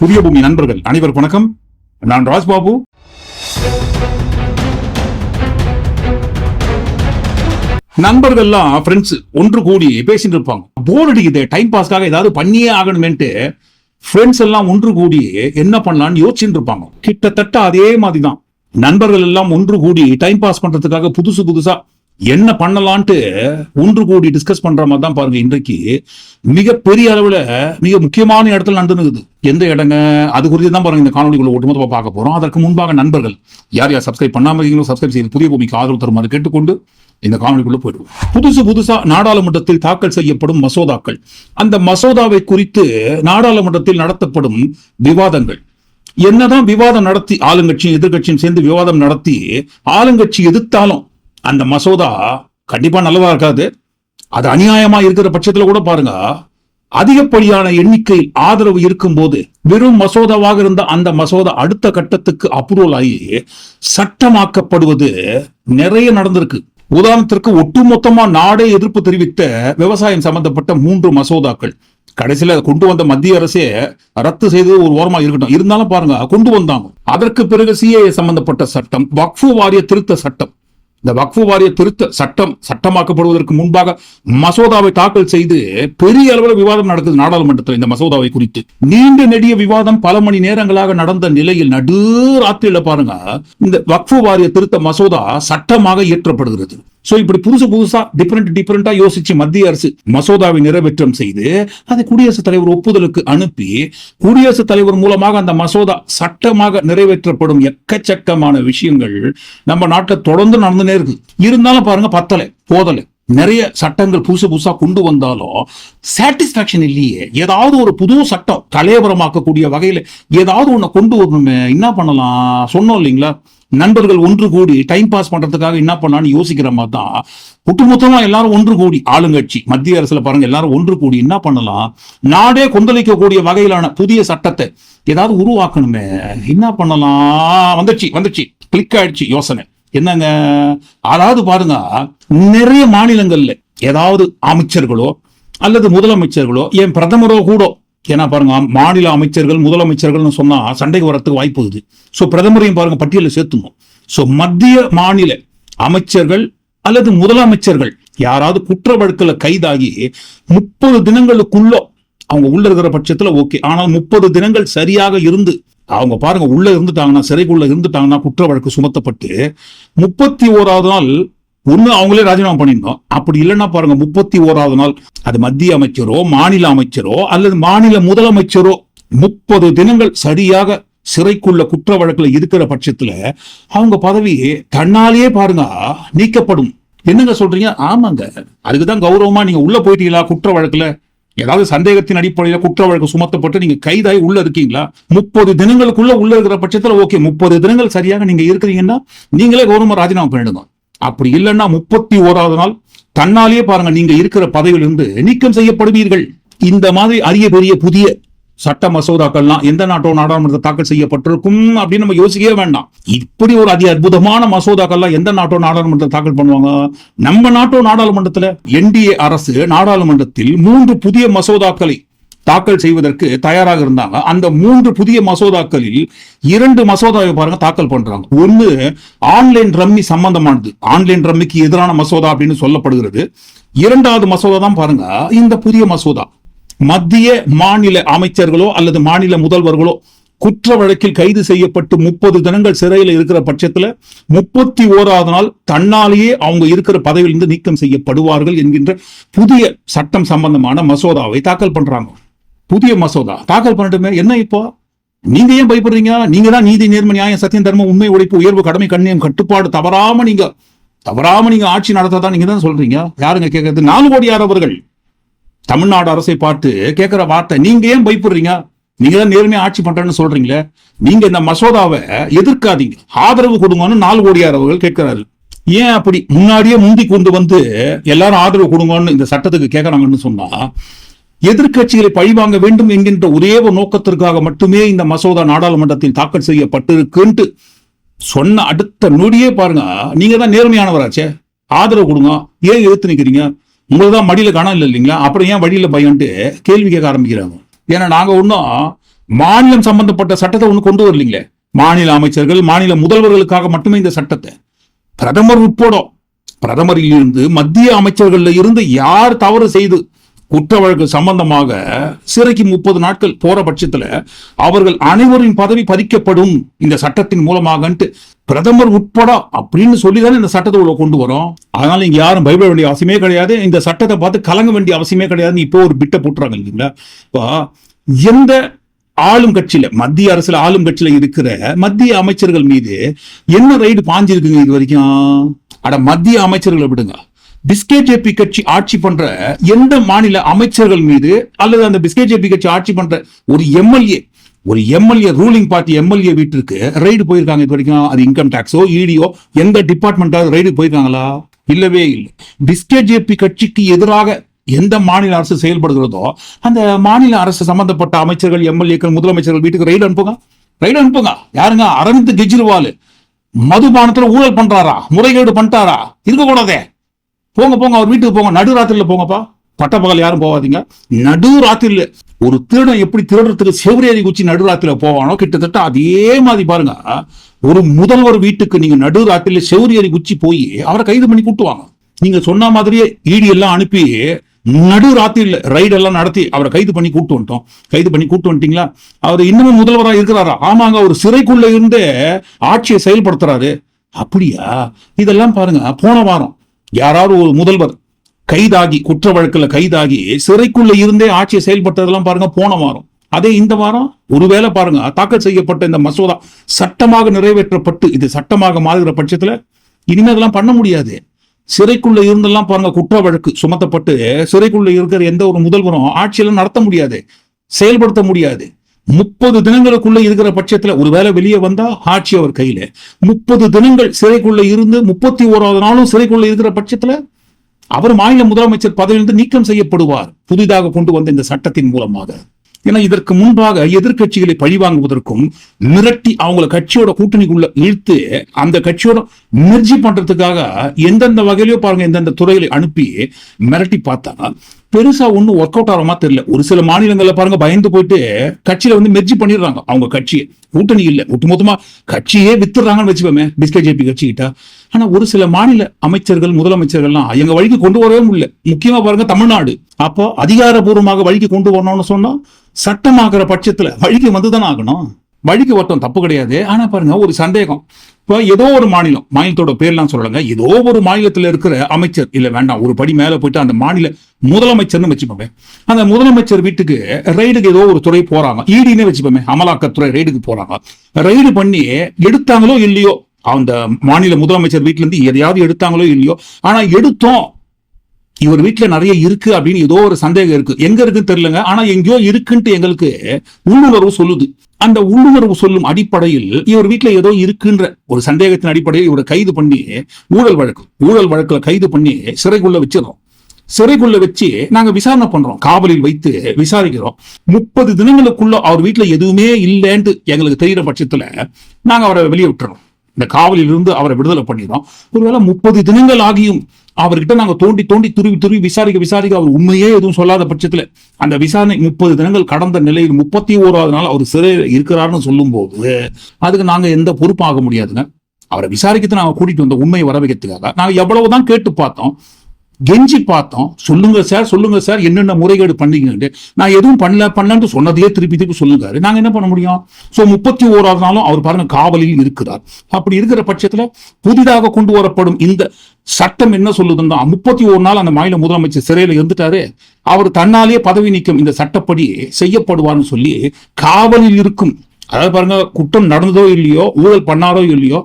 புதிய பூமி நண்பர்கள் அனைவருக்கும் வணக்கம். நான் ராஜ்பாபு. நண்பர்கள்லாம் ஃப்ரெண்ட்ஸ் ஒன்று கூடி பேசிட்டு இருப்பாங்க. போர் அடிக்குது டைம் பாஸ்க்காக ஏதாவது பண்ணியே ஆகணுமேன்ட்டு ஃப்ரெண்ட்ஸ் எல்லாம் ஒன்று கூடி என்ன பண்ணலாம்னு யோசிச்சுட்டு இருப்பாங்க. கிட்டத்தட்ட அதே மாதிரி தான் நண்பர்கள் எல்லாம் ஒன்று கூடி டைம் பாஸ் பண்றதுக்காக புதுசு புதுசா என்ன பண்ணலான்ட்டு ஒன்று கூடி டிஸ்கஸ் பண்ற மாதிரி தான் பாருங்க இன்றைக்கு. மிக பெரிய அளவுல மிக முக்கியமான இடத்துல நடந்துருக்குது எந்த இடங்க? அது குறித்து தான் பாருங்க இந்த காணொலிக்குள்ள ஒட்டுமொத்தமா பார்க்க போறோம். அதற்கு முன்பாக நண்பர்கள் யார் யார் சப்ஸ்கிரைப் பண்ணாம இருக்கீங்களோ சப்ஸ்கிரைப் செய்து புதிய பூமிக்கு ஆதரவு தருமாறு கேட்டுக்கொண்டு இந்த காணொலிக்குள்ள போயிடுவோம். புதுசு புதுசா நாடாளுமன்றத்தில் தாக்கல் செய்யப்படும் மசோதாக்கள். அந்த மசோதாவை குறித்து நாடாளுமன்றத்தில் நடத்தப்படும் விவாதங்கள். என்னதான் விவாதம் நடத்தி ஆளுங்கட்சியும் எதிர்கட்சியும் சேர்ந்து விவாதம் நடத்தி ஆளுங்கட்சி எதிர்த்தாலும் அந்த மசோதா கண்டிப்பா நல்லதா இருக்காது. அது அநியாயமா இருக்கிற பட்சத்துல கூட பாருங்க அதிகப்படியான எண்ணிக்கை ஆதரவு இருக்கும்போது வெறும் மசோதாவாக இருந்த அந்த மசோதா அடுத்த கட்டத்துக்கு அப்ரூவல் ஆகி சட்டமாக்கப்படுவது நிறைய நடந்திருக்கு. உதாரணத்திற்கு ஒட்டுமொத்தமா நாடே எதிர்ப்பு தெரிவித்த விவசாயம் சம்பந்தப்பட்ட மூன்று மசோதாக்கள். கடைசியில கொண்டு வந்த மத்திய அரசே ரத்து செய்து ஒரு ஓரமா இருக்கட்டும். இருந்தாலும் பாருங்க கொண்டு வந்தாங்க. அதற்கு பிறகு சிஏஏ சம்பந்தப்பட்ட சட்டம் வக்ஃபு வாரிய திருத்த சட்டம் இந்த வக்ஃபு வாரிய திருத்த சட்டம் சட்டமாக்கப்படுவதற்கு முன்பாக மசோதாவை தாக்கல் செய்து பெரிய அளவில் விவாதம் நடக்குது நாடாளுமன்றத்தில் இந்த மசோதாவை குறித்து. நீண்ட நெடிய விவாதம் பல மணி நேரங்களாக நடந்த நிலையில் நடு ராத்திரியில பாருங்க இந்த வக்ஃபு வாரிய திருத்த மசோதா சட்டமாக இயற்றப்படுகிறது. சோ இப்படி புதுசு புதுசா டிஃபரெண்ட் டிஃபரெண்டா யோசிச்சு மத்திய அரசு மசோதாவை நிறைவேற்றம் செய்து அதை குடியரசுத் தலைவர் ஒப்புதலுக்கு அனுப்பி குடியரசுத் தலைவர் மூலமாக அந்த மசோதா சட்டமாக நிறைவேற்றப்படும் எக்கச்சக்கமான விஷயங்கள் நம்ம நாட்டில் தொடர்ந்து நடந்துனே இருக்கு இருந்தாலும் பாருங்க பத்தலை போதலை. நிறைய சட்டங்கள் புதுசு புதுசா கொண்டு வந்தாலும் சாட்டிஸ்பாக்சன் இல்லையே. ஏதாவது ஒரு புது சட்டம் கலையபரமாக்கக்கூடிய வகையில ஏதாவது ஒண்ணு கொண்டு வரணுமே. என்ன பண்ணலாம்? சொன்னோம் இல்லைங்களா? நண்பர்கள் ஒன்று கூடி டைம் பாஸ் பண்றதுக்காக என்ன பண்ணான்னு யோசிக்கிற மாதிரி தான் ஒட்டுமொத்தமா எல்லாரும் ஒன்று கூடி ஆளுங்கட்சி மத்திய அரசுல பாருங்க எல்லாரும் ஒன்று கூடி என்ன பண்ணலாம்? நாடே கொந்தளிக்கக்கூடிய வகையிலான புதிய சட்டத்தை ஏதாவது உருவாக்கணுமே. என்ன பண்ணலாம்? வந்துச்சு வந்துச்சு கிளிக் ஆயிடுச்சு யோசனை. என்னங்க? அதாவது பாருங்க நிறைய மாநிலங்கள்ல ஏதாவது அமைச்சர்களோ அல்லது முதலமைச்சர்களோ என் பிரதமரோ கூட ஏன்னா பாருங்க மாநில அமைச்சர்கள் முதலமைச்சர்கள்னு சொன்னா சண்டைக்கு வரத்துக்கு வாய்ப்பு இருக்குது. ஸோ பிரதமரையும் பாருங்க பட்டியலில் சேர்த்துணும் ஸோ மத்திய மாநில அமைச்சர்கள் அல்லது முதலமைச்சர்கள் யாராவது குற்ற வழக்கில் கைதாகி முப்பது தினங்களுக்குள்ள அவங்க உள்ள இருக்கிற பட்சத்துல ஓகே ஆனால் முப்பது தினங்கள் சரியாக இருந்து அவங்க பாருங்க உள்ள இருந்துட்டாங்கன்னா சிறைக்குள்ள இருந்துட்டாங்கன்னா குற்ற வழக்கு சுமத்தப்பட்டு முப்பத்தி ஓராவது நாள் ஒண்ணு அவங்களே ராஜினாமா பண்ணியிருந்தோம். அப்படி இல்லைன்னா பாருங்க முப்பத்தி ஓராவது நாள் அது மத்திய அமைச்சரோ மாநில அமைச்சரோ அல்லது மாநில முதலமைச்சரோ முப்பது தினங்கள் சரியாக சிறைக்குள்ள குற்ற வழக்கில் இருக்கிற பட்சத்துல அவங்க பதவி தன்னாலேயே பாருங்க நீக்கப்படும். என்னங்க சொல்றீங்க? ஆமாங்க. அதுக்குதான் கௌரவமா நீங்க உள்ள போயிட்டீங்களா குற்ற வழக்குல? ஏதாவது சந்தேகத்தின் அடிப்படையில குற்ற வழக்கு சுமத்தப்பட்டு நீங்க கைதாகி உள்ள இருக்கீங்களா? முப்பது தினங்களுக்குள்ள உள்ள இருக்கிற பட்சத்துல ஓகே முப்பது தினங்கள் சரியாக நீங்க இருக்கிறீங்கன்னா நீங்களே கௌரவமா ராஜினாமா பண்ணிடுங்க. அப்படி இல்லைன்னா முப்பத்தி ஓராவது நாள் தன்னாலேயே பாருங்க நீங்க இருக்கிற பதவியிலிருந்து நீக்கம் செய்யப்படுவீர்கள். இந்த மாதிரி அரிய பெரிய புதிய சட்ட மசோதாக்கள்லாம் எந்த நாட்டோ நாடாளுமன்றத்தில் தாக்கல் செய்யப்பட்டிருக்கும் அப்படின்னு நம்ம யோசிக்கவே வேண்டாம். இப்படி ஒரு அதி அற்புதமான மசோதாக்கள்லாம் எந்த நாட்டோ நாடாளுமன்றத்தில் தாக்கல் பண்ணுவாங்க? நம்ம நாட்டோ நாடாளுமன்றத்தில் என்டிஏ அரசு நாடாளுமன்றத்தில் மூன்று புதிய மசோதாக்களை தாக்கல் செய்வதற்கு தயாராக இருந்தாங்க. அந்த மூன்று புதிய மசோதாக்களில் இரண்டு மசோதாவை பாருங்க தாக்கல் பண்றாங்க. ஒன்னு ஆன்லைன் ரம்மி சம்பந்தமானது. ஆன்லைன் ரம்மிக்கு எதிரான மசோதா அப்படின்னு சொல்லப்படுகிறது. இரண்டாவது மசோதா தான் பாருங்க இந்த புதிய மசோதா. மத்திய மாநில அமைச்சர்களோ அல்லது மாநில முதல்வர்களோ குற்ற வழக்கில் கைது செய்யப்பட்டு முப்பது தினங்கள் சிறையில் இருக்கிற பட்சத்துல முப்பத்தி ஓராவது நாள் தன்னாலேயே அவங்க இருக்கிற பதவியிலிருந்து நீக்கம் செய்யப்படுவார்கள் என்கின்ற புதிய சட்டம் சம்பந்தமான மசோதாவை தாக்கல் பண்றாங்க. புதிய மசோதா. தாக்கல் பண்ணட்டுமே. என்ன இப்போ? நீங்க ஏன் பயப்படுறீங்க? நீங்க தான் நீதி நேர்ம நியாயம் சத்தியம் தர்மம் உண்மை உழைப்பு உயர்வு கடமை கண்ணியம் கட்டுப்பாடு தவறாம நீங்க தவறாம நீங்க ஆட்சி நடத்ததான் நீங்க தான் சொல்றீங்க. யாருங்க கேட்கறது நாலு கோடியாரவர்கள் தமிழ்நாடு அரசை பார்த்து கேட்கிற வார்த்தை. நீங்க ஏன் பயப்படுறீங்க? நீங்க தான் நேர்மையா ஆட்சி பண்றேன்னு சொல்றீங்களே. நீங்க இந்த மசோதாவை எதிர்க்காதீங்க. ஆதரவு கொடுங்கன்னு நாலு கோடியாரவர்கள் கேட்கிறாரு ஏன் அப்படி? முன்னாடியே முந்தி கொண்டு வந்து எல்லாரும் ஆதரவு கொடுங்கன்னு இந்த சட்டத்துக்கு கேட்கறாங்கன்னு சொன்னா எதிர்க்கட்சிகளை பழிவாங்க வேண்டும் என்கின்ற ஒரே ஒரு நோக்கத்திற்காக மட்டுமே இந்த மசோதா நாடாளுமன்றத்தில் தாக்கல் செய்யப்பட்டிருக்குன்ட்டு சொன்ன அடுத்த நொடியே பாருங்க. நீங்க தான் நேர்மையானவராச்சே. ஆதரவு கொடுங்க. ஏன் எதிர்த்து நிக்கிறீங்க? உங்களுக்கு தான் மடியில கணம் இல்லை இல்லைங்களா? அப்புறம் ஏன் வழியில பயன்ட்டு கேள்வி கேட்க ஆரம்பிக்கிறாங்க? ஏன்னா நாங்க ஒன்றும் மாநிலம் சம்பந்தப்பட்ட சட்டத்தை ஒண்ணு கொண்டு வரலீங்களே. மாநில அமைச்சர்கள் மாநில முதல்வர்களுக்காக மட்டுமே இந்த சட்டத்தை. பிரதமர் உட்பட பிரதமரில் இருந்து மத்திய அமைச்சர்கள்ல இருந்து யார் தவறு செய்து குற்ற வழக்கு சம்பந்தமாக சிறைக்கு முப்பது நாட்கள் போற பட்சத்துல அவர்கள் அனைவரின் பதவி பறிக்கப்படும் இந்த சட்டத்தின் மூலமாகன்ட்டு பிரதமர் உட்பட அப்படின்னு சொல்லிதானே இந்த சட்டத்தை உள்ள கொண்டு வரோம். அதனால இங்க யாரும் பயப்பட வேண்டிய அவசியமே கிடையாது. இந்த சட்டத்தை பார்த்து கலங்க வேண்டிய அவசியமே கிடையாதுன்னு இப்போ ஒரு பிட்டை போட்டுறாங்க இல்லைங்களா? இப்போ எந்த ஆளும் கட்சியில மத்திய அரசுல ஆளும் கட்சியில இருக்கிற மத்திய அமைச்சர்கள் மீது என்ன ரைடு பாஞ்சிருக்குங்க இது வரைக்கும்? அட மத்திய அமைச்சர்களை விடுங்க. பிஸ்கேஜேபி கட்சி ஆட்சி பண்ற எந்த மாநில அமைச்சர்கள் மீது அல்லது அந்த பிஸ்கேஜேபி கட்சி ஆட்சி பண்ற ஒரு எம்எல்ஏ ஒரு எம்எல்ஏ ரூலிங் பார்ட்டி எம்எல்ஏ வீட்டிற்கு ரைடு போயிருக்காங்க இது வரைக்கும். அது இன்கம் டாக்ஸோ இடியோ எந்த டிபார்ட்மெண்ட்டாவது ரைடு போயிருக்காங்களா? இல்லவே இல்லை. பிஸ்கேஜேபி கட்சிக்கு எதிராக எந்த மாநில அரசு செயல்படுகிறதோ அந்த மாநில அரசு சம்பந்தப்பட்ட அமைச்சர்கள் எம்எல்ஏக்கள் முதலமைச்சர்கள் வீட்டுக்கு ரைடு அனுப்புங்க. ரைடு அனுப்புங்க. யாருங்க? அரவிந்த் கெஜ்ரிவால். மதுபானத்தில் ஊழல் பண்றாரா? முறைகேடு பண்ணிட்டாரா? இருக்கக்கூடாதே. போங்க போங்க அவர் வீட்டுக்கு போங்க. நடு ராத்திரில போங்கப்பா. பட்டப்பகல் யாரும் போகாதீங்க. நடு ராத்திரில ஒரு திருடன் எப்படி திருடுறதுக்கு செவரேறி குச்சி நடு ராத்திரில போவானோ கிட்டத்தட்ட அதே மாதிரி பாருங்க. ஒரு முதல்வர் வீட்டுக்கு நீங்க நடு ராத்திரில செவரேறி குச்சி போய் அவரை கைது பண்ணி கூட்டுவாங்க. நீங்க சொன்ன மாதிரியே ஈடி எல்லாம் அனுப்பி நடு ராத்திரில ரைடு எல்லாம் நடத்தி அவரை கைது பண்ணி கூட்டு வந்துட்டோம். கைது பண்ணி கூட்டு வந்துட்டீங்களா? அவர் இன்னமும் முதல்வராக இருக்கிறாரா? ஆமாங்க அவர் சிறைக்குள்ள இருந்தே ஆட்சியை செயல்படுத்துறாரு. அப்படியா? இதெல்லாம் பாருங்க போன வாரம் யாராவது ஒரு முதல்வர் கைதாகி குற்ற வழக்கில் கைதாகி சிறைக்குள்ள இருந்தே ஆட்சியை செயல்பட்டதெல்லாம் பாருங்க போன வாரம். அதே இந்த வாரம் ஒருவேளை பாருங்க தாக்கல் செய்யப்பட்ட இந்த மசோதா சட்டமாக நிறைவேற்றப்பட்டு இது சட்டமாக மாறுகிற பட்சத்துல இனிமே அதெல்லாம் பண்ண முடியாது. சிறைக்குள்ள இருந்தெல்லாம் பாருங்க குற்ற வழக்கு சுமத்தப்பட்டு சிறைக்குள்ள இருக்கிற எந்த ஒரு முதல்வரும் ஆட்சியெல்லாம் நடத்த முடியாது செயல்படுத்த முடியாது. முப்பது தினங்களுக்குள்ள இருக்கிற பட்சத்துல ஒருவேளை வெளியே வந்தா ஆட்சி அவர் கையில. முப்பது தினங்கள் சிறைக்குள்ள இருந்து முப்பத்தி ஓராவது நாளும் சிறைக்குள்ள இருக்கிற பட்சத்துல அவர் மாநில முதலமைச்சர் பதவியிலிருந்து நீக்கம் செய்யப்படுவார். புதிதாக கொண்டு வந்த இந்த சட்டத்தின் மூலமாக. ஏன்னா இதற்கு முன்பாக எதிர்க்கட்சிகளை பழிவாங்குவதற்கும் மிரட்டி அவங்கள கட்சியோட கூட்டணிக்குள்ள இழுத்து அந்த கட்சியோட மெர்ஜி பண்றதுக்காக எந்தெந்த வகையிலயோ பாருங்க எந்தெந்த துறைகளை அனுப்பி மிரட்டி பார்த்தா பெருசா ஒண்ணும் ஒர்க் அவுட் ஆகிற மாதிரி தெரியல. ஒரு சில மாநிலங்களில் பாருங்க பயந்து போயிட்டு கட்சியில வந்து மெர்ஜி பண்ணிடுறாங்க. அவங்க கட்சியை கூட்டணி இல்லை. ஒட்டுமொத்தமா கட்சியே வித்துறாங்கன்னு வச்சுக்கோமே பிஸ்கே ஜேபி கட்சி கிட்ட. ஆனா ஒரு சில மாநில அமைச்சர்கள் முதலமைச்சர்கள்லாம் எங்க வழிக்கு கொண்டு வரவே முடியல. முக்கியமா பாருங்க தமிழ்நாடு. அப்போ அதிகாரபூர்வமாக வழிக்கு கொண்டு வரணும்னு சொன்னா சட்டமாக்குற பட்சத்துல வழிக்கு வந்துதானே ஆகணும். வழிக்கு ஒருத்தம் தப்பு கிடையாது. ஆனா பாருங்க ஒரு சந்தேகம். இப்போ ஏதோ ஒரு மாநிலம் மாநிலத்தோட பேர்லாம் சொல்லலங்க. ஏதோ ஒரு மாநிலத்துல இருக்கிற அமைச்சர் இல்ல வேண்டாம் ஒரு படி மேல போயிட்டு அந்த மாநில முதலமைச்சர்னு வச்சுப்போமே. அந்த முதலமைச்சர் வீட்டுக்கு ரைடுக்கு ஏதோ ஒரு துறை போறாங்க. ஈடினே வச்சுப்போமே அமலாக்கத்துறை ரைடுக்கு போறாங்க. ரைடு பண்ணி எடுத்தாங்களோ இல்லையோ அந்த மாநில முதலமைச்சர் வீட்டுல இருந்து எதையாவது எடுத்தாங்களோ இல்லையோ ஆனா எடுத்தோம். இவர் வீட்டுல நிறைய இருக்கு அப்படின்னு ஏதோ ஒரு சந்தேகம் இருக்கு. எங்க இருக்குன்னு தெரியலங்க. ஆனா எங்கேயோ இருக்குன்ட்டு எங்களுக்கு உள்ளுணர்வு சொல்லுது. அந்த உள்ளுணர்வு சொல்லும் அடிப்படையில் இவர் வீட்டுல ஏதோ இருக்குன்ற ஒரு சந்தேகத்தின் அடிப்படையில் இவரை கைது பண்ணி ஊழல் வழக்கு ஊழல் வழக்குல கைது பண்ணி சிறைக்குள்ள வச்சிடறோம். சிறைக்குள்ள வச்சு நாங்க விசாரணை பண்றோம். காவலில் வைத்து விசாரிக்கிறோம். முப்பது தினங்களுக்குள்ள அவர் வீட்டுல எதுவுமே இல்லைன்ட்டு எங்களுக்கு தெரிகிற பட்சத்துல நாங்க அவரை வெளியே விட்டுறோம். இந்த காவலில் இருந்து அவரை விடுதலை பண்ணிடும் ஒருவேளை முப்பது தினங்கள் ஆகியும் அவர்கிட்ட நாங்க தோண்டி தோண்டி துருவி துருவி விசாரிக்க விசாரிக்க அவர் உண்மையே எதுவும் சொல்லாத பட்சத்துல அந்த விசாரணை முப்பது தினங்கள் கடந்த நிலையில் முப்பத்தி ஓராவது நாள் அவர் சிறையில் இருக்கிறாருன்னு சொல்லும் போது அதுக்கு நாங்க எந்த பொறுப்பாக ஆக முடியாதுங்க. அவரை விசாரிக்கிறது நாங்க கூட்டிட்டு வந்த உண்மையை வர வைக்கிறதுக்காக நாங்க எவ்வளவுதான் கேட்டு பார்த்தோம். கெஞ்சி பார்த்தோம். சொல்லுங்க சார் சொல்லுங்க சார் என்னென்ன முறைகேடு பண்ணீங்கன்ட்டு. நான் எதுவும் பண்ணல பண்ணலன்ட்டு சொன்னதையே திருப்பி திருப்பி சொல்லுங்க நாங்க என்ன பண்ண முடியும்? சோ முப்பத்தி ஓராவது நாளும் அவர் பாருங்க காவலில் இருக்கிறார். அப்படி இருக்கிற பட்சத்துல புதிதாக கொண்டு வரப்படும் இந்த சட்டம் என்ன சொல்லுதுன்னா முப்பத்தி ஒரு நாள் அந்த மாநில முதலமைச்சர் சிறையில இருந்துட்டாரு. அவர் தன்னாலேயே பதவி நீக்கம் இந்த சட்டப்படி செய்யப்படுவார்னு சொல்லி காவலில் இருக்கும் அதாவது பாருங்க குற்றம் நடந்ததோ இல்லையோ ஊழல் பண்ணாரோ இல்லையோ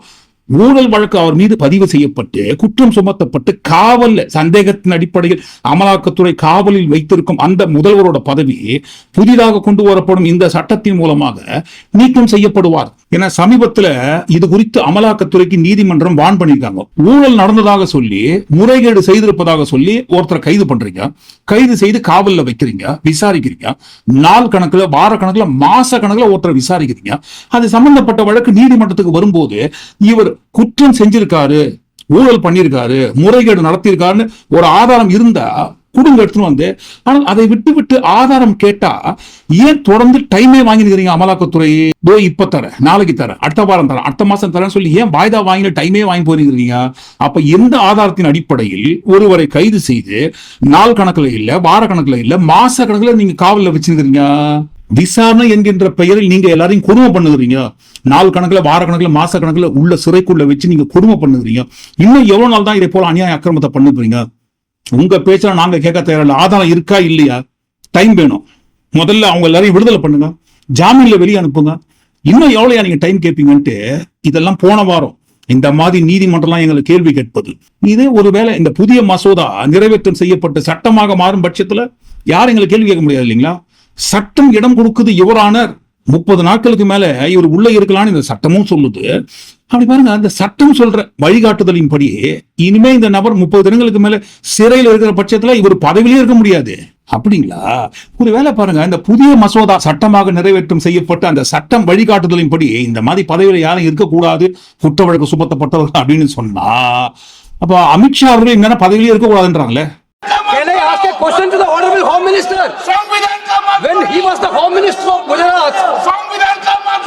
ஊழல் வழக்கு அவர் மீது பதிவு செய்யப்பட்டு குற்றம் சுமத்தப்பட்டு காவல் சந்தேகத்தின் அடிப்படையில் அமலாக்கத்துறை காவலில் வைத்திருக்கும் அந்த முதல்வரோட பதவி புதிதாக கொண்டு வரப்படும் இந்த சட்டத்தின் மூலமாக நீக்கம் செய்யப்படுவார். என சமீபத்துல இது குறித்து அமலாக்கத்துறைக்கு நீதிமன்றம் வான் பண்ணியிருக்காங்க. ஊழல் நடந்ததாக சொல்லி முறைகேடு செய்திருப்பதாக சொல்லி ஒருத்தரை கைது பண்றீங்க. கைது செய்து காவல்ல வைக்கிறீங்க. விசாரிக்கிறீங்க. நாள் கணக்குல வார கணக்குல மாச கணக்குல ஒருத்தரை விசாரிக்கிறீங்க. அது சம்பந்தப்பட்ட வழக்கு நீதிமன்றத்துக்கு வரும்போது இவர் குற்றம் செஞ்சிருக்காரு ஊழல் பண்ணியிருக்காரு முறைகேடு நடத்தியிருக்காருன்னு ஒரு ஆதாரம் இருந்தா கொடுங்க எடுத்துன்னு வந்து ஆனால் அதை விட்டு விட்டு ஆதாரம் கேட்டா ஏன் தொடர்ந்து டைமே வாங்கிருக்கிறீங்க அமலாக்கத்துறை? தோ இப்ப தர நாளைக்கு தர அடுத்த வாரம் தர அடுத்த மாசம் தரேன்னு சொல்லி ஏன் வாய்தா வாங்கின டைமே வாங்கி போயிருக்கிறீங்க அப்ப எந்த ஆதாரத்தின் அடிப்படையில் ஒருவரை கைது செய்து நாள் கணக்குல இல்ல வார கணக்குல இல்ல மாச கணக்குல நீங்க காவல்ல வச்சிருக்கிறீங்க? விசாரணை என்கின்ற பெயரில் நீங்க எல்லாரையும் கொடுமை பண்ணுகிறீங்க. நாள் கணக்குல வார கணக்குல மாச கணக்குல உள்ள சிறைக்குள்ள வச்சு நீங்க கொடுமை பண்ணுகிறீங்க. இன்னும் எவ்வளவு நாள் தான் இதை போல அநியாய அக்கிரமத்தை பண்ணுறீங்க உங்க பேச்ச நாங்க கேட்க தேவையில்ல ஆதாரம் இருக்கா இல்லையா? டைம் வேணும். முதல்ல அவங்க எல்லாரையும் விடுதலை பண்ணுங்க. ஜாமீன்ல வெளியே அனுப்புங்க. இன்னும் எவ்வளோயா நீங்க டைம் கேட்பீங்கன்ட்டு இதெல்லாம் போன வாரம் இந்த மாதிரி நீதிமன்றம்லாம் எங்களை கேள்வி கேட்பது. இதே ஒருவேளை இந்த புதிய மசோதா நிறைவேற்றம் செய்யப்பட்டு சட்டமாக மாறும் பட்சத்துல யாரும் எங்களை கேள்வி கேட்க முடியாது இல்லைங்களா? சட்டம் இடம் கொடுக்குது யுவரானர் முப்பது நாட்களுக்கு மேல இவர் உள்ள இருக்கலாம்னு இந்த சட்டமும் சொல்லுது. அப்படி பாருங்க அந்த சட்டம் சொல்ற வழிகாட்டுதலின் படியே இனிமே இந்த நபர் முப்பது தினங்களுக்கு மேல சிறையில் இருக்கிற பட்சத்துல இவர் பதவியிலே இருக்க முடியாது. அப்படிங்களா? ஒரு வேலை பாருங்க இந்த புதிய மசோதா சட்டமாக நிறைவேற்றம் செய்யப்பட்ட அந்த சட்டம் வழிகாட்டுதலின் படி இந்த மாதிரி பதவியில யாரும் இருக்கக்கூடாது குற்ற வழக்கு சுமத்தப்பட்டவர்கள் அப்படின்னு சொன்னா அப்ப அமித்ஷா அவர்கள் என்னன்னா பதவியிலே இருக்கக்கூடாதுன்றாங்களே? When he was the home minister of gujarat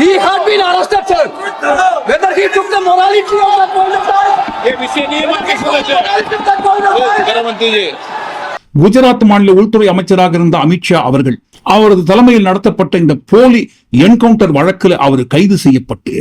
He had been arrested, sir. Whether he took the morality of that point of time. Gujarat மாநில உள்துறை அமைச்சராக இருந்த அமித்ஷா அவர்கள் அவரது தலைமையில் நடத்தப்பட்ட இந்த போலி என்கவுண்டர் வழக்கில் அவர் கைது செய்யப்பட்டு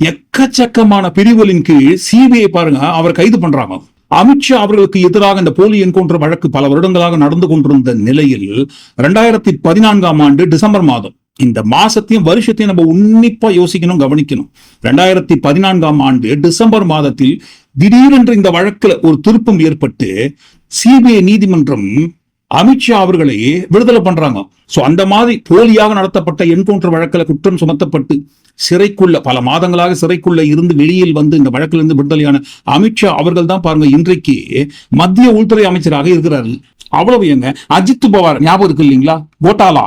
எக்கச்சக்கமான பிரிவுகளின் கீழ் சிபிஐ பாருங்க அவர் கைது பண்றாங்க அமித்ஷா அவர்களுக்கு எதிராக இந்த போலி என்கவுண்டர் வழக்கு பல வருடங்களாக நடந்து கொண்டிருந்த நிலையில் இரண்டாயிரத்தி பதினான்காம் ஆண்டு டிசம்பர் மாதம் இந்த மாசத்தையும் வருஷத்தையும் நம்ம உன்னிப்பா யோசிக்கணும் கவனிக்கணும். ரெண்டாயிரத்தி பதினான்காம் ஆண்டு டிசம்பர் மாதத்தில் திடீரென்று இந்த வழக்குல ஒரு திருப்பம் ஏற்பட்டு சிபிஐ நீதிமன்றம் அமித்ஷா அவர்களை விடுதலை பண்றாங்க. சோ அந்த மாதிரி போலியாக நடத்தப்பட்ட என்கவுண்டர் வழக்கில் குற்றம் சுமத்தப்பட்டு சிறைக்குள்ள பல மாதங்களாக சிறைக்குள்ள இருந்து வெளியில் வந்து இந்த வழக்கிலிருந்து இருந்து விடுதலையான அமித்ஷா அவர்கள் தான் பாருங்க இன்றைக்கு மத்திய உள்துறை அமைச்சராக இருக்கிறாரு அவ்வளவு எங்க அஜித் பவார் ஞாபகம் இருக்கு இல்லைங்களா? கோட்டாலா?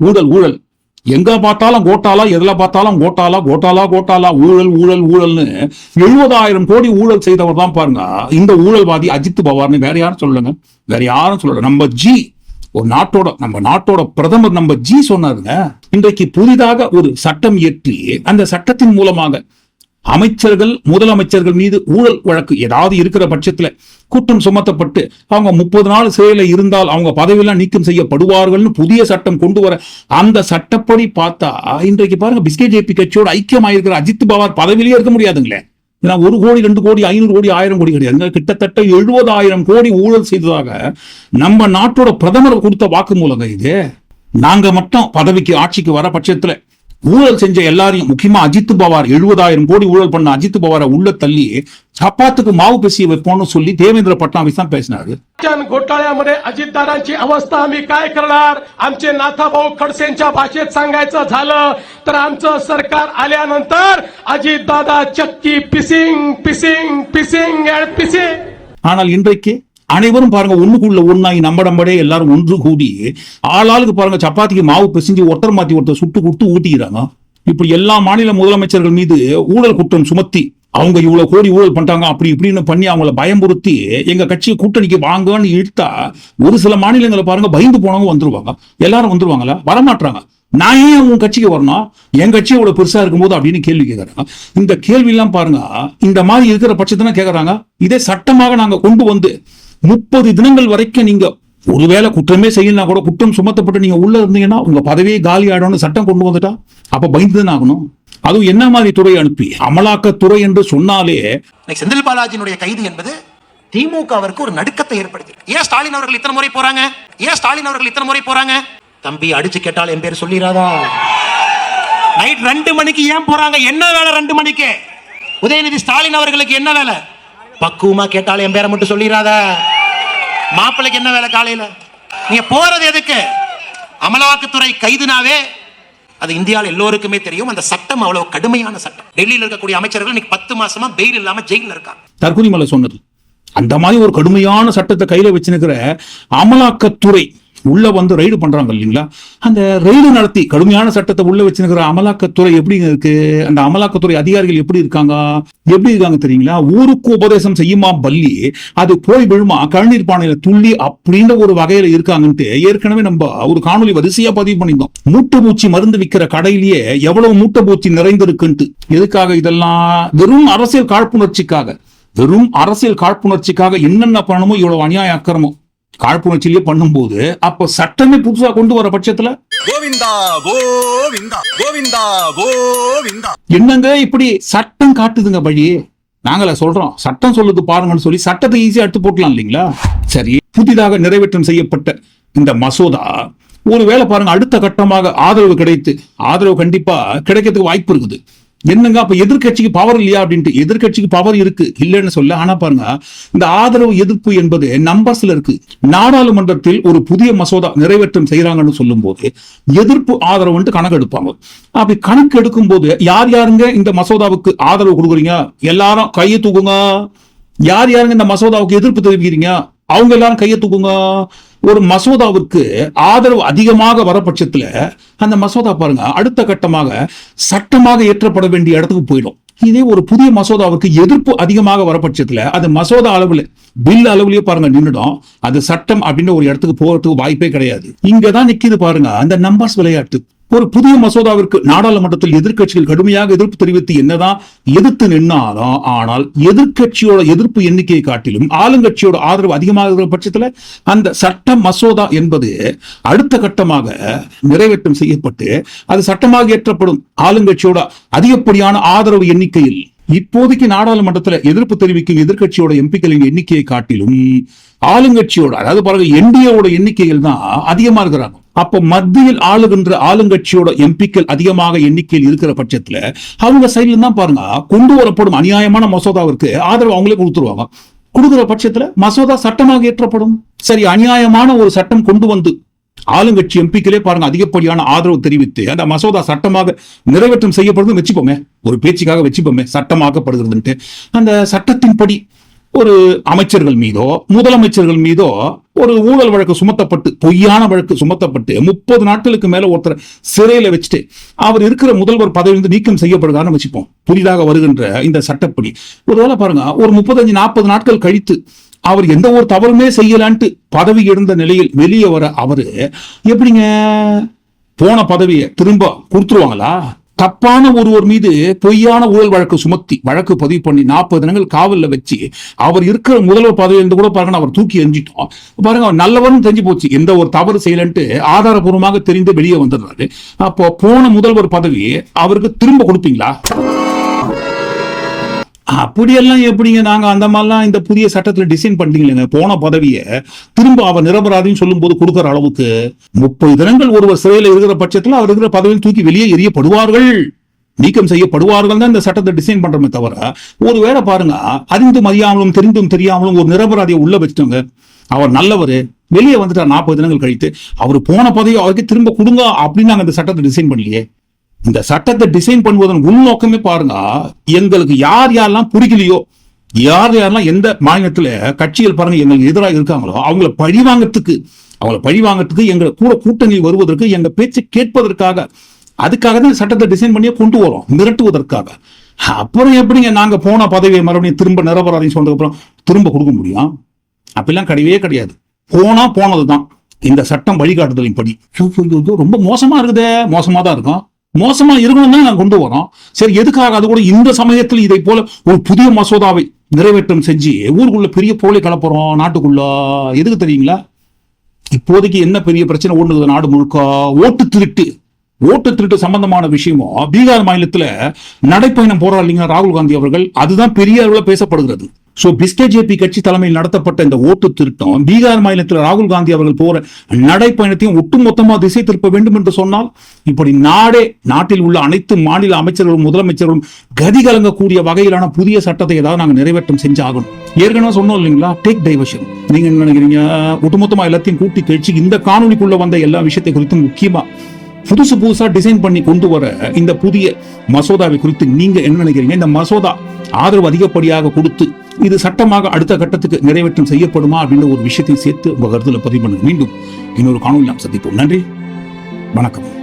ஊழல் ஊழல். எங்க பார்த்தாலும் கோட்டாலா எதுல பார்த்தாலும் கோட்டாலா கோட்டாலா கோட்டாலா ஊழல் ஊழல் ஊழல்னு எழுபதாயிரம் கோடி ஊழல் செய்தவர் தான் பாருங்க. இந்த ஊழல்வாதி அஜித் பவார்னு வேற யாரும் சொல்லுங்க வேற யாரும் சொல்லல. நம்ம ஜி ஒரு நாட்டோட நம்ம நாட்டோட பிரதமர் நம்ம ஜி சொன்னாருங்க. இன்றைக்கு புதிதாக ஒரு சட்டம் இயற்றி அந்த சட்டத்தின் மூலமாக அமைச்சர்கள் முதலமைச்சர்கள் மீது ஊழல் வழக்கு ஏதாவது இருக்கிற பட்சத்துல குற்றம் சுமத்தப்பட்டு அவங்க முப்பது நாள் சிறையில் இருந்தால் அவங்க பதவியெல்லாம் நீக்கம் செய்யப்படுவார்கள்னு புதிய சட்டம் கொண்டு வர அந்த சட்டப்படி பார்த்தா இன்றைக்கு பாருங்க பிஸ்கெட் ஜேபி கட்சியோட ஐக்கியமாயிருக்கிற அஜித் பவார் பதவியிலேயே இருக்க முடியாதுங்களே. ஏன்னா ஒரு கோடி ரெண்டு கோடி ஐநூறு கோடி ஆயிரம் கோடி கிடையாது. கிட்டத்தட்ட எழுபதாயிரம் கோடி ஊழல் செய்ததாக நம்ம நாட்டோட பிரதமர் கொடுத்த வாக்குமூலங்க இது. நாங்க மட்டும் பதவிக்கு ஆட்சிக்கு வர பட்சத்துல ஊழல் செஞ்ச எல்லாரையும் முக்கியமா அஜித் பவார் எழுபதாயிரம் கோடி ஊழல் பண்ண அஜித் பவாரை உள்ள தள்ளி சப்பாத்துக்கு மாவு பேசிய வைப்போம்னு சொல்லி தேவேந்திர பட்னாவிஸ் தான் பேசினாரு राजन घोटाळ्यामध्ये अजितदादांची अवस्था आम्ही काय करणार आमचे नाथाभाऊ खडसेंच्या भाषेत सांगायचं झालं तर आमचं सरकार आल्यानंतर अजितदादा चक्की fishing fishing fishing and fishing ஆனால் இன்றைக்கு அனைவரும் பாருங்க ஒண்ணுக்குள்ள ஒண்ணாகி நம்ம நம்மடே எல்லாரும் ஒன்று கூடி ஆளாளுக்கு பாருங்க சப்பாத்திக்கு மாவு பிசைஞ்சு ஒருத்தர் மாத்தி ஒருத்தர் சுட்டு கொடுத்து ஊட்டிக்கிறாங்க இப்படி எல்லா மாநில முதலமைச்சர்கள் மீது ஊழல் குற்றம் சுமத்தி அவங்க இவ்வளவு கோடி ஊழல் பண்ணிட்டாங்க அப்படி இப்படின்னு பண்ணி அவங்கள பயமுறுத்தி எங்க கட்சியை கூட்டணிக்கு வாங்கன்னு இழுத்தா ஒரு சில மாநிலங்களை பாருங்க பயந்து போனவங்க வந்துருவாங்க. எல்லாரும் வந்துருவாங்களா வரமாட்டாங்க நான் ஏன் உன் கட்சிக்கு வரணும்? என் கட்சி இவ்வளவு பெருசா இருக்கும்போது அப்படின்னு கேள்வி கேட்கறாங்க இந்த கேள்வி எல்லாம் பாருங்க இந்த மாதிரி இருக்கிற பட்சத்தான கேட்கறாங்க இதே சட்டமாக நாங்க கொண்டு வந்து முப்பது தினங்கள் வரைக்கும் நீங்க ஒருவேளை குற்றமே செய்யலாம் கூட குற்றம் சுமத்தப்பட்டு நீங்க உள்ள இருந்தீங்கன்னா உங்க பதவியே காலி ஆயிடும்னு சட்டம் கொண்டு வந்துட்டா அப்ப பயந்துதான் ஆகணும் அதுவும் என்ன மாதிரி துறை அனுப்பி? அமலாக்கத்துறை என்று சொன்னாலே செந்தில் பாலாஜியினுடைய கைது என்பது திமுகவிற்கு ஒரு நடுக்கத்தை ஏற்படுத்தி. ஏன் ஸ்டாலின் அவர்கள் இத்தனை முறை போறாங்க? ஏன் ஸ்டாலின் அவர்கள் இத்தனை முறை போறாங்க? தம்பி அடிச்சு கேட்டால் என் பேர் சொல்லிடாதா நைட் ரெண்டு மணிக்கு ஏன் போறாங்க? என்ன வேலை ரெண்டு மணிக்கு? உதயநிதி ஸ்டாலின் அவர்களுக்கு என்ன வேலை? பக்குவமா கேட்டால் என் பேரை மட்டும் சொல்லிடாத மாப்பிள்ளைக்கு என்ன வேலை காலையில்? நீங்கள் போகிறது எதுக்கு? அமலாக்கத்துறை கைதுனாவே அது இந்தியாவில் எல்லோருக்குமே தெரியும். அந்த சட்டம் அவ்வளவு கடுமையான சட்டம். டெல்லியில் இருக்கக்கூடிய அமைச்சர்கள் இன்னைக்கு பத்து மாசமா பெயில் இல்லாம ஜெயில இருக்காங்க. தற்கொலை சொன்னது. அந்த மாதிரி ஒரு கடுமையான சட்டத்தை கையில வச்சுருக்கிற அமலாக்கத்துறை உள்ள வந்து ரைடு பண்றாங்க இல்லைங்களா? அந்த ரைடு நடத்தி கடுமையான சட்டத்தை உள்ள வச்சிருக்கிற அமலாக்கத்துறை எப்படி இருக்கு? அந்த அமலாக்கத்துறை அதிகாரிகள் எப்படி இருக்காங்க? எப்படி இருக்காங்க தெரியுங்களா? ஊருக்கு உபதேசம் செய்யுமா பள்ளி அது போய் விழுமா? கழநீர் பானையில துள்ளி அப்படின்ற ஒரு வகையில இருக்காங்கன்ட்டு ஏற்கனவே நம்ம ஒரு காணொலி வரிசையா பதிவு பண்ணியிருந்தோம். மூட்டை பூச்சி மருந்து விற்கிற கடையிலேயே எவ்வளவு மூட்டை பூச்சி நிறைந்திருக்குன்ட்டு. எதுக்காக இதெல்லாம்? வெறும் அரசியல் காழ்ப்புணர்ச்சிக்காக. வெறும் அரசியல் காழ்ப்புணர்ச்சிக்காக என்னென்ன பண்ணணுமோ இவ்வளவு அநியாய அக்கிரமோ காழ்ப்புணர்ச்சியிலேயே பண்ணும்போது அப்ப சட்டமே புதுசா கொண்டு வர பட்சத்துல? கோவிந்தா கோவிந்தா கோவிந்தா கோவிந்தா. என்னங்க இப்படி சட்டம் காட்டுதுங்க வழி நாங்கள சொல்றோம் சட்டம் சொல்லுது பாருங்கன்னு சொல்லி சட்டத்தை ஈஸியா எடுத்து போட்டலாம் இல்லைங்களா? சரி புதிதாக நிறைவேற்றம் செய்யப்பட்ட இந்த மசோதா ஒருவேளை பாருங்க அடுத்த கட்டமாக ஆதரவு கிடைத்து ஆதரவு கண்டிப்பா கிடைக்கிறதுக்கு வாய்ப்பு இருக்குது. என்னங்க அப்ப எதிர்கட்சிக்கு பவர் இல்லையா அப்படின்ட்டு? எதிர்கட்சிக்கு பவர் இருக்கு. இல்லைன்னு சொல்ல ஆனா பாருங்க இந்த ஆதரவு எதிர்ப்பு என்பது நம்பர்ஸ்ல இருக்கு. நாடாளுமன்றத்தில் ஒரு புதிய மசோதா நிறைவேற்றம் செய்யறாங்கன்னு சொல்லும் போது எதிர்ப்பு ஆதரவுன்ட்டு கணக்கு எடுப்பாங்க. அப்படி கணக்கு எடுக்கும் போது யார் யாருங்க இந்த மசோதாவுக்கு ஆதரவு கொடுக்குறீங்க? எல்லாரும் கையை தூக்குங்க. யார் யாருங்க இந்த மசோதாவுக்கு எதிர்ப்பு தெரிவிக்கிறீங்க? அவங்க எல்லாரும் கையை தூக்குங்க. ஒரு மசோதாவுக்கு ஆதரவு அதிகமாக வர பட்சத்துல அந்த மசோதா பாருங்க அடுத்த கட்டமாக சட்டமாக ஏற்றப்பட வேண்டிய இடத்துக்கு போயிடும். இதே ஒரு புதிய மசோதாவுக்கு எதிர்ப்பு அதிகமாக வர பட்சத்துல அது மசோதா அளவுல பில் அளவுலயே பாருங்க நின்னுடும். அது சட்டம் அப்படின்னு ஒரு இடத்துக்கு போறதுக்கு வாய்ப்பே கிடையாது. இங்கதான் நிக்குது பாருங்க அந்த நம்பர்ஸ் விளையாட்டு. ஒரு புதிய மசோதாவிற்கு நாடாளுமன்றத்தில் எதிர்கட்சிகள் கடுமையாக எதிர்ப்பு தெரிவித்து என்னதான் எதிர்த்து நின்னாலும் ஆனால் எதிர்கட்சியோட எதிர்ப்பு எண்ணிக்கையை காட்டிலும் ஆளுங்கட்சியோட ஆதரவு அதிகமாக இருக்கிற பட்சத்துல அந்த சட்ட மசோதா என்பது அடுத்த கட்டமாக நிறைவேற்றம் செய்யப்பட்டு அது சட்டமாக ஏற்றப்படும் ஆளுங்கட்சியோட அதிகப்படியான ஆதரவு எண்ணிக்கையில் இப்போதைக்கு நாடாளுமன்றத்துல எதிர்ப்பு தெரிவிக்கும் எதிர்கட்சியோட எம்பிக்களின் எண்ணிக்கையை காட்டிலும் ஆளுங்கட்சியோட அதாவது பாருங்க என்டிஏவோட எண்ணிக்கைகள் தான் அதிகமா இருக்கிறாங்க. அப்போ மத்தியில் ஆளுகின்ற ஆளுங்கட்சியோட எம்பிக்கள் அதிகமாக எண்ணிக்கையில் இருக்கிற பட்சத்துல அவங்க சைட்ல தான் பாருங்க கொண்டு வரப்படும் அநியாயமான மசோதாவிற்கு ஆதரவு அவங்களே கொடுத்துருவாங்க. கொடுக்கிற பட்சத்துல மசோதா சட்டமாக ஏற்றப்படும். சரி அநியாயமான ஒரு சட்டம் கொண்டு வந்து ஆளுங்கட்சி எம்பிக்களே பாருங்க அதிகப்படியான ஆதரவு தெரிவித்து அந்த மசோதா சட்டமாக நிறைவேற்றம் செய்யப்படுறது வச்சுப்போமே ஒரு பேச்சுக்காக வச்சுப்போமே சட்டமாக்கப்படுகிறதுன்ட்டு. அந்த சட்டத்தின்படி ஒரு அமைச்சர்கள் மீதோ முதலமைச்சர்கள் மீதோ ஒரு ஊழல் வழக்கு சுமத்தப்பட்டு பொய்யான வழக்கு சுமத்தப்பட்டு முப்பது நாட்களுக்கு மேல ஒருத்தர் சிறையில வச்சுட்டு அவர் இருக்கிற முதல்வர் பதவியிலிருந்து நீக்கம் செய்யப்படுகிறான்னு வச்சுப்போம். புதிதாக வருகின்ற இந்த சட்டப்படி ஒருவேளை பாருங்க ஒரு முப்பத்தஞ்சு நாற்பது நாட்கள் கழித்து அவர் எந்த ஒரு தவறுமே செய்யலான்ட்டு பதவி இருந்த நிலையில் வெளியே வர அவரு எப்படிங்க? போன பதவியை திரும்ப கொடுத்துருவாங்களா? தப்பான ஒருவர் மீது பொய்யான ஊழல் வழக்கு சுமத்தி வழக்கு பதிவு பண்ணி நாற்பது தினங்கள் காவல்ல வச்சு அவர் இருக்கிற முதல்வர் பதவியிலிருந்து கூட பாருங்க அவர் தூக்கி எரிஞ்சிட்டோம் பாருங்க அவர் நல்லவர்னு தெரிஞ்சு போச்சு. எந்த ஒரு தவறு செய்யலன்ட்டு ஆதாரபூர்வமாக தெரிந்து வெளியே வந்துடுறாரு. அப்போ போன முதல்வர் பதவி அவருக்கு திரும்ப கொடுப்பீங்களா? அப்படியெல்லாம் எப்படிங்க நாங்க அந்த மாதிரிலாம் இந்த புதிய சட்டத்துல டிசைன் பண்ணீங்களே போன பதவியை திரும்ப அவர் நிரபராதின்னு சொல்லும் போது கொடுக்குற அளவுக்கு முப்பது தினங்கள் ஒருவர் சிறையில் இருக்கிற பட்சத்துல அவர் இருக்கிற பதவியில் தூக்கி வெளியே எரியப்படுவார்கள் நீக்கம் செய்யப்படுவார்கள் தான் இந்த சட்டத்தை டிசைன் பண்றோமே தவிர ஒருவேளை பாருங்க அறிந்தும் அறியாமலும் தெரிந்தும் தெரியாமலும் ஒரு நிரபராதியை உள்ள வச்சுட்டாங்க. அவர் நல்லவர் வெளியே வந்துட்டார் நாற்பது தினங்கள் கழித்து. அவர் போன பதவி அவருக்கு திரும்ப கொடுங்க அப்படின்னு நாங்க இந்த சட்டத்தை டிசைன் பண்ணலையே. இந்த சட்டத்தை டிசைன் பண்ணுவதன் உள்நோக்கமே பாருங்க எங்களுக்கு யார் யாரெல்லாம் பிடிக்கலையோ யார் யாரெல்லாம் எந்த மாநிலத்துல கட்சிகள் பாருங்க எங்களுக்கு எதிராக இருக்காங்களோ அவங்கள பழிவாங்கறதுக்கு அவங்கள பழிவாங்கறதுக்கு எங்களை கூட கூட்டணி வருவதற்கு எங்க பேச்சை கேட்பதற்காக அதுக்காக தான் சட்டத்தை டிசைன் பண்ணியே கொண்டு வரோம் மிரட்டுவதற்காக. அப்புறம் எப்படிங்க நாங்க போன பதவியை மறுபடியும் திரும்ப நிரபராதின்னு சொன்னதுக்கு அப்புறம் திரும்ப கொடுக்க முடியும்? அப்படிலாம் கிடையவே கிடையாது. போனா போனதுதான். இந்த சட்டம் வழிகாட்டுதலின் படி ரொம்ப மோசமா இருக்குதே. மோசமா தான் இருக்கும். மோசமா இருக்கணும் தான் கொண்டு வரோம். சரி எதுக்காக? அது கூட இந்த சமயத்தில் இதை போல ஒரு புதிய மசோதாவை நிறைவேற்றம் செஞ்சு ஊருக்குள்ள பெரிய போலை கலப்புறோம் நாட்டுக்குள்ள. எதுக்கு தெரியுங்களா? இப்போதைக்கு என்ன பெரிய பிரச்சனை? ஓடுது நாடு முழுக்க ஓட்டு திருட்டு. ஓட்டு திருட்டு சம்பந்தமான விஷயமும் பீகார் மாநிலத்தில் நடைப்பயணம் போராடலிங்க இல்லைங்க ராகுல் காந்தி அவர்கள் அதுதான் பெரிய அளவில் பேசப்படுகிறது. சோ பிஸ்கேஜேபி கட்சி தலைமையில் நடத்தப்பட்ட இந்த ஓட்டு திருட்டம் பீகார் மாநிலத்தில் ராகுல் காந்தி அவர்கள் போற நடைப்பயணத்தையும் ஒட்டுமொத்தமா திசை திருப்ப வேண்டும் என்று சொன்னால் இப்படி நாடே நாட்டில் உள்ள அனைத்து மாநில அமைச்சர்களும் முதலமைச்சர்களும் கதி கலங்கக்கூடிய வகையிலான புதிய சட்டத்தை ஏதாவது நாங்கள் நிறைவேற்றம் செஞ்சாகணும். ஏற்கனவே சொன்னோம் இல்லைங்களா? டேக் டைவர்ஷன் நீங்க என்ன நினைக்கிறீங்க? ஒட்டுமொத்தமா எல்லாத்தையும் கூட்டி கழிச்சு இந்த காணொலிக்குள்ள வந்த எல்லா விஷயத்தை குறித்தும் முக்கியமா புதுசு புதுசா டிசைன் பண்ணி கொண்டு வர இந்த புதிய மசோதாவை குறித்து நீங்க என்ன நினைக்கிறீங்க? இந்த மசோதா ஆதரவு அதிகப்படியாக கொடுத்து இது சட்டமாக அடுத்த கட்டத்துக்கு நிறைவேற்றம் செய்யப்படுமா அப்படின்ற ஒரு விஷயத்தை சேர்த்து உங்க கருத்துல பதிவு பண்ணுங்க. மீண்டும் இன்னொரு காணொலி நாம் சந்திப்போம். நன்றி. வணக்கம்.